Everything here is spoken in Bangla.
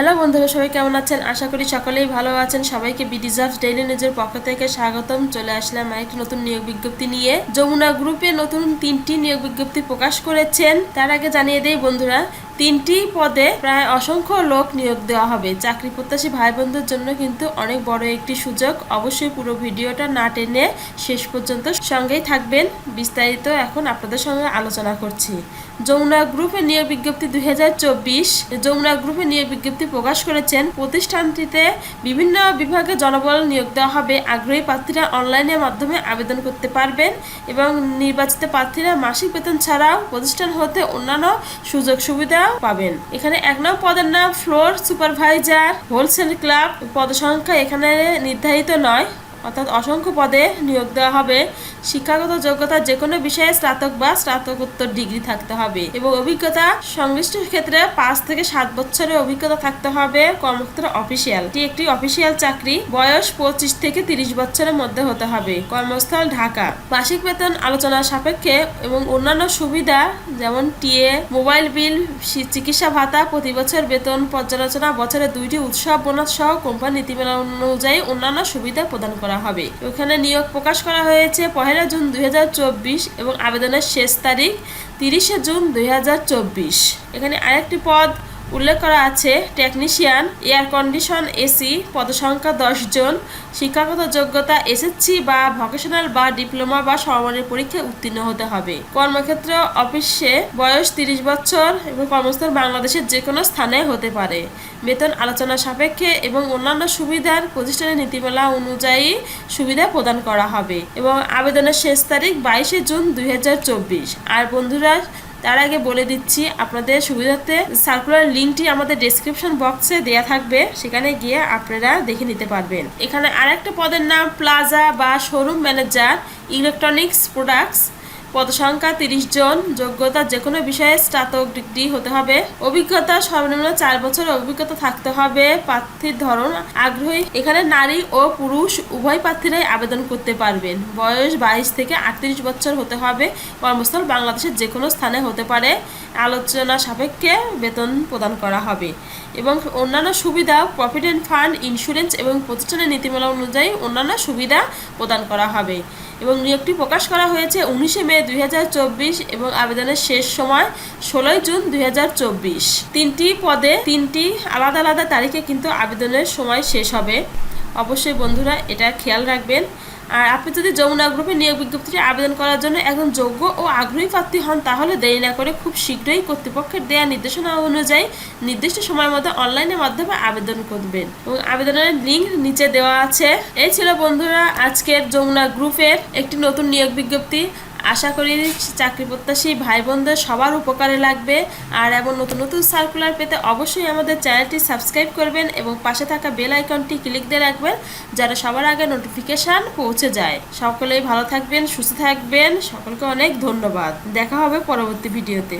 হ্যালো বন্ধুরা, সবাই কেমন আছেন? আশা করি সকলেই ভালো আছেন। সবাইকে বিডিজার্ভ ডেইলি নিউজের পক্ষ থেকে স্বাগতম। চলে আসলাম আরেকটি নতুন নিয়োগ বিজ্ঞপ্তি নিয়ে। যমুনা গ্রুপে নতুন তিনটি নিয়োগ বিজ্ঞপ্তি প্রকাশ করেছেন। তার আগে জানিয়ে দেই বন্ধুরা তিনটি পদে প্রায় অসংখ্য লোক নিয়োগ দেওয়া হবে। চাকরি প্রত্যাশী ভাই বোনদের জন্য কিন্তু অনেক বড় একটি সুযোগ। অবশ্যই পুরো ভিডিওটা না টেনে শেষ পর্যন্ত সঙ্গেই থাকবেন। বিস্তারিত এখন আপনাদের সঙ্গে আলোচনা করছি। যমুনা গ্রুপে নিয়োগ বিজ্ঞপ্তি দুই হাজার চব্বিশ। যমুনা গ্রুপে নিয়োগ বিজ্ঞপ্তি প্রকাশ করেছেন। প্রতিষ্ঠানটিতে বিভিন্ন বিভাগে জনবল নিয়োগ দেওয়া হবে। আগ্রহী প্রার্থীরা অনলাইনের মাধ্যমে আবেদন করতে পারবেন এবং নির্বাচিত প্রার্থীরা মাসিক বেতন ছাড়াও প্রতিষ্ঠান হতে অন্যান্য সুযোগ সুবিধা পাবেন। এখানে এক নং পদের নাম ফ্লোর সুপারভাইজার হোলসেল ক্লাব পদ সংখ্যা এখানে নির্ধারিত নয়। অর্থাৎ অসংখ্য পদে নিয়োগ দেওয়া হবে। শিক্ষাগত যোগ্যতা যে কোনো বিষয়ে স্নাতক বা স্নাতকোত্তর ডিগ্রি থাকতে হবে এবং অভিজ্ঞতা সংশ্লিষ্ট ক্ষেত্রে পাঁচ থেকে সাত বছরের অভিজ্ঞতা থাকতে হবে। কর্মক্ষেত্র অফিসিয়াল। এটি একটি অফিসিয়াল চাকরি। বয়স পঁচিশ থেকে তিরিশ বছরের মধ্যে হতে হবে। কর্মস্থল ঢাকা। মাসিক বেতন আলোচনার সাপেক্ষে এবং অন্যান্য সুবিধা যেমন টিএ, মোবাইল বিল চিকিৎসা ভাতা, প্রতি বছর বেতন পর্যালোচনা, বছরে দুইটি উৎসব, বোনাস সহ কোম্পানি নীতিমালা অনুযায়ী অন্যান্য সুবিধা প্রদান করা হবে। ওখানে নিয়োগ প্রকাশ করা হয়েছে পহেলা জুন দুই হাজার চব্বিশ এবং আবেদনের শেষ তারিখ তিরিশে জুন দুই হাজার চব্বিশ। এখানে আরেকটি পদ উল্লেখ করা আছে টেকনিশিয়ান এয়ার কন্ডিশন এসি পদসংখ্যা জন, শিক্ষাগত যোগ্যতা এসএসসি বা ভোকেশনাল বা ডিপ্লোমা বা সমমানের পরীক্ষায় উত্তীর্ণ হতে হবে। কর্মক্ষেত্র অফিসে বয়স তিরিশ বছর এবং কর্মস্থল বাংলাদেশের যে কোনো স্থানে হতে পারে। বেতন আলোচনা সাপেক্ষে এবং অন্যান্য সুবিধার প্রতিষ্ঠানের নীতিমালা অনুযায়ী সুবিধা প্রদান করা হবে এবং আবেদনের শেষ তারিখ বাইশে জুন দুই হাজার চব্বিশ। আর বন্ধুরা তার আগে বলে দিচ্ছি, আপনাদের সুবিধার্থে সার্কুলার লিঙ্কটি আমাদের ডেসক্রিপশন বক্সে দেয়া থাকবে, সেখানে গিয়ে আপনারা দেখে নিতে পারবেন। এখানে আরেকটা পদের নাম প্লাজা বা শোরুম ম্যানেজার ইলেকট্রনিক্স প্রোডাক্টস পদসংখ্যা তিরিশ জন, যোগ্যতা যে কোনো বিষয়ে স্নাতক ডিগ্রি হতে হবে। অভিজ্ঞতা সর্বনিম্ন চার বছরের অভিজ্ঞতা থাকতে হবে। প্রার্থীর ধরন আগ্রহী। এখানে নারী ও পুরুষ উভয় প্রার্থীরাই আবেদন করতে পারবেন। বয়স বাইশ থেকে আটত্রিশ বছর হতে হবে। কর্মস্থল বাংলাদেশের যে কোনো স্থানে হতে পারে। আলোচনা সাপেক্ষে বেতন প্রদান করা হবে এবং অন্যান্য সুবিধা প্রভিডেন্ট ফান্ড, ইন্স্যুরেন্স এবং প্রতিষ্ঠানের নীতিমালা অনুযায়ী অন্যান্য সুবিধা প্রদান করা হবে। এবং নিয়োগটি প্রকাশ করা হয়েছে উনিশে মে দুই হাজার চব্বিশ এবং আবেদনের শেষ সময় ষোলোই জুন দুই তিনটি পদে তিনটি আলাদা আলাদা তারিখে কিন্তু আবেদনের সময় শেষ হবে। অবশ্যই বন্ধুরা এটা খেয়াল রাখবেন। আর আপনি যদি যমুনা গ্রুপে নিয়োগ বিজ্ঞপ্তিটি আবেদন করার জন্য একজন যোগ্য ও আগ্রহী প্রার্থী হন, তাহলে দেরি না করে খুব শীঘ্রই কর্তৃপক্ষের দেয়া নির্দেশনা অনুযায়ী নির্দিষ্ট সময়ের মধ্যে অনলাইনের মাধ্যমে আবেদন করবেন। এবং আবেদনের লিঙ্ক নিচে দেওয়া আছে। এই ছিল বন্ধুরা আজকের যমুনা গ্রুপের একটি নতুন নিয়োগ বিজ্ঞপ্তি। আশা করি চাকরি প্রত্যাশী ভাই বোনদের সবার উপকারে লাগবে। আর এমন নতুন নতুন সার্কুলার পেতে অবশ্যই আমাদের চ্যানেলটি সাবস্ক্রাইব করবেন এবং পাশে থাকা বেল আইকনটি ক্লিক দিয়ে রাখবেন যারা সবার আগে নোটিফিকেশান পৌঁছে যায়। সকলেই ভালো থাকবেন, সুস্থ থাকবেন। সকলকে অনেক ধন্যবাদ। দেখা হবে পরবর্তী ভিডিওতে